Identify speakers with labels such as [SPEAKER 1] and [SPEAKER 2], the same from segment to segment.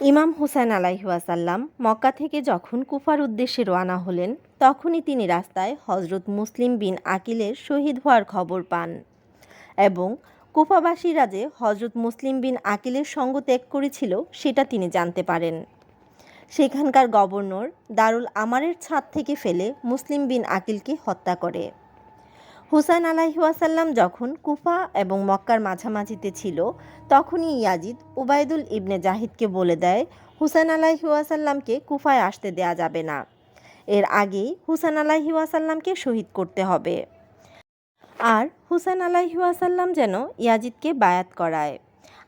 [SPEAKER 1] ইমাম হুসাইন আলাইহাসাল্লাম মক্কা থেকে যখন কুফার উদ্দেশ্যে রওনা হলেন, তখনই তিনি রাস্তায় হজরত মুসলিম বিন আকিলের শহীদ হওয়ার খবর পান এবং কুফাবাসীরা যে হজরত মুসলিম বিন আকিলের সঙ্গ ত্যাগ করেছিল, সেটা তিনি জানতে পারেন। সেখানকার গভর্নর দারুল আমারের ছাদ থেকে ফেলে মুসলিম বিন আকিলকে হত্যা করে। হুসাইন আলাহিওয়াসাল্লাম যখন কুফা এবং মক্কার মাঝামাঝিতে ছিল, তখনই ইয়াজিদ উবায়দুল ইবনে জাহিদকে বলে দেয়, হুসাইন আলাহিওয়াসাল্লামকে কুফায় আসতে দেয়া যাবে না। এর আগেই হুসাইন আলাহিওয়াসাল্লামকে শহীদ করতে হবে। আর হুসাইন আলাহিওয়াসাল্লাম যেন ইয়াজিদকে বায়াত করায়।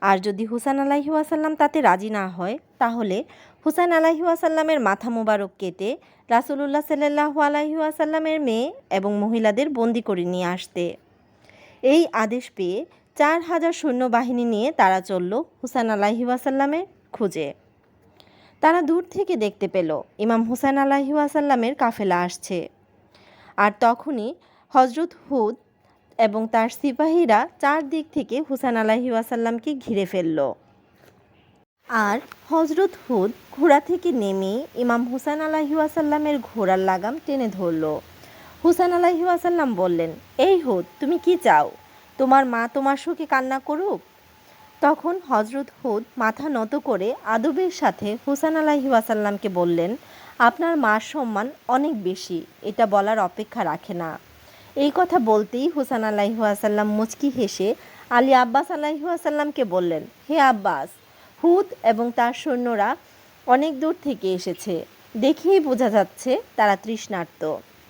[SPEAKER 1] আর যদি হুসাইন আলাহিওয়াসাল্লাম তাতে রাজি না হয়, তাহলে হুসাইন আলাহিওয়াসাল্লামের মাথা মোবারক কেটে রাসুলুল্লাহ সাল্লাহ আলাইহাসাল্লামের মেয়ে এবং মহিলাদের বন্দি করে নিয়ে আসতে। এই আদেশ পেয়ে চার হাজার সৈন্যবাহিনী নিয়ে তারা চলল হুসাইন আলাহিওয়াসাল্লামের খুঁজে। তারা দূর থেকে দেখতে পেল ইমাম হুসাইন আলাহিওয়াসাল্লামের কাফেলা আসছে। আর তখনই হজরত হুদ এবং তার সিপাহীরা চারদিক থেকে হুসাইন আলাহিওয়াসাল্লামকে ঘিরে ফেলল। আর হজরত হুদ ঘোড়া থেকে নেমে ইমাম হুসাইন আলাহিউসাল্লামের ঘোড়ার লাগাম টেনে ধরল। হুসাইন আলাহিউসাল্লাম বললেন, এই হুদ, তুমি কি চাও? তোমার মা তোমার শোকে কান্না করুক? তখন হজরত হুদ মাথা নত করে আদবের সাথে হুসাইন আলাহিউসাল্লামকে বললেন, আপনার মার সম্মান অনেক বেশি, এটা বলার অপেক্ষা রাখে না। এই কথা বলতেই হুসান আলাহিহাসাল্লাম মুচকি হেসে আলী আব্বাস আলাহিহাসাল্লামকে বললেন, হে আব্বাস হুদ এবং তার সৈন্যরা অনেক দূর থেকে এসেছে। দেখেই বোঝা যাচ্ছে তারা তৃষ্ণার্ত।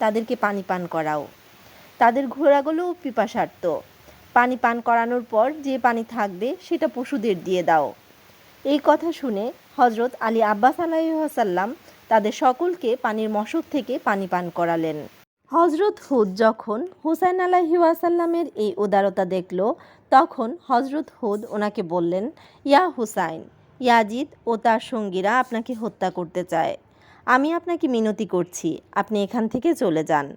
[SPEAKER 1] তাদেরকে পানি পান করাও। তাদের ঘোড়াগুলোও পিপাসার্ত। পানি পান করানোর পর যে পানি থাকবে সেটা পশুদের দিয়ে দাও। এই কথা শুনে হজরত আলী আব্বাস আলাইসাল্লাম তাদের সকলকে পানির মশক থেকে পানি পান করালেন। হজরত হুদ যখন হুসাইন আলাহি আলাহিউসাল্লামের এই উদারতা দেখল, তখন হজরত হুদ ওনাকে বললেন, ইয়া হুসাইন, ইয়াজিদ ও তার সঙ্গীরা আপনাকে হত্যা করতে চায়। আমি আপনাকে মিনতি করছি, আপনি এখান থেকে চলে যান।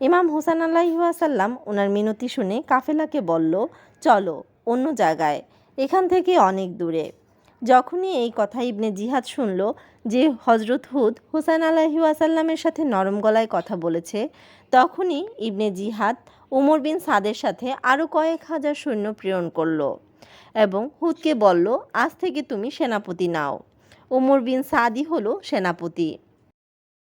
[SPEAKER 1] ইমাম হুসান আল্লাহিহাসাল্লাম ওনার মিনতি শুনে কাফেলাকে বলল, চলো অন্য জায়গায়, এখান থেকে অনেক দূরে। যখনই এই কথা ইবনে জিহাদ শুনল যে হজরত হুদ হুসাইন আলাহি ওয়াসাল্লামের সাথে নরম গলায় কথা বলেছে, তখনই ইবনে জিহাদ উমর বিন সাদের সাথে আরও কয়েক হাজার সৈন্য প্রেরণ করল এবং হুদকে বলল, আজ থেকে তুমি সেনাপতি নাও। উমর বিন সাদি হলো সেনাপতি।